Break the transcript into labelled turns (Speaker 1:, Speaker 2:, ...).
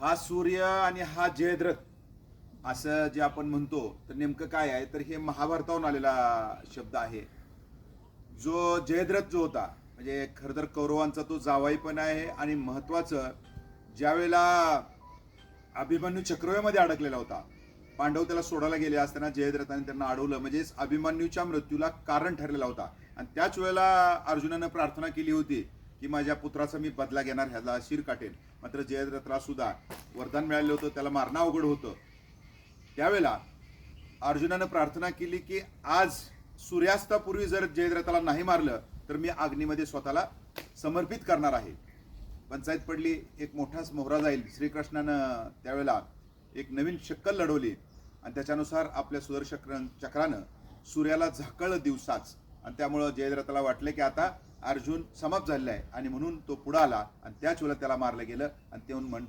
Speaker 1: हा सूर्य आणि हा जयद्रथ असं जे आपण म्हणतो तर नेमकं काय आहे? तर हे महाभारतावरून आलेला शब्द आहे. जो जयद्रथ जो होता म्हणजे खरं तर कौरवांचा तो जावाई पण आहे आणि महत्वाचं ज्यावेळेला अभिमन्यू चक्रव्यामध्ये अडकलेला होता पांडव त्याला सोडायला गेले असताना जयद्रथाने त्यांना अडवलं. म्हणजेच अभिमन्यूच्या मृत्यूला कारण ठरलेला होता. आणि त्याच वेळेला अर्जुनानं प्रार्थना केली होती की माझ्या पुत्राचा मी बदला घेणार ह्याला शिर काटेन. मात्र जयद्रथला सुद्धा वरदान मिळालं होतं त्याला मारणं अवघड होतं. त्यावेळेला अर्जुनानं प्रार्थना केली की आज सूर्यास्तापूर्वी जर जयद्रथाला नाही मारलं तर मी अग्नीमध्ये स्वतःला समर्पित करणार आहे. पंचायत पडली एक मोठाच मोहरा जाईल. श्रीकृष्णानं त्यावेळेला एक नवीन शक्कल लढवली. आणि त्याच्यानुसार आपल्या सुदर्शक्र चक्रानं सूर्याला झाकळलं दिवसाच आणि त्यामुळं जयद्रथाला वाटलं की आता अर्जुन समाप्त झालेला आहे. आणि म्हणून तो पुढं आला आणि त्याच वेळेला त्याला मारलं गेलं आणि तेव्हा म्हण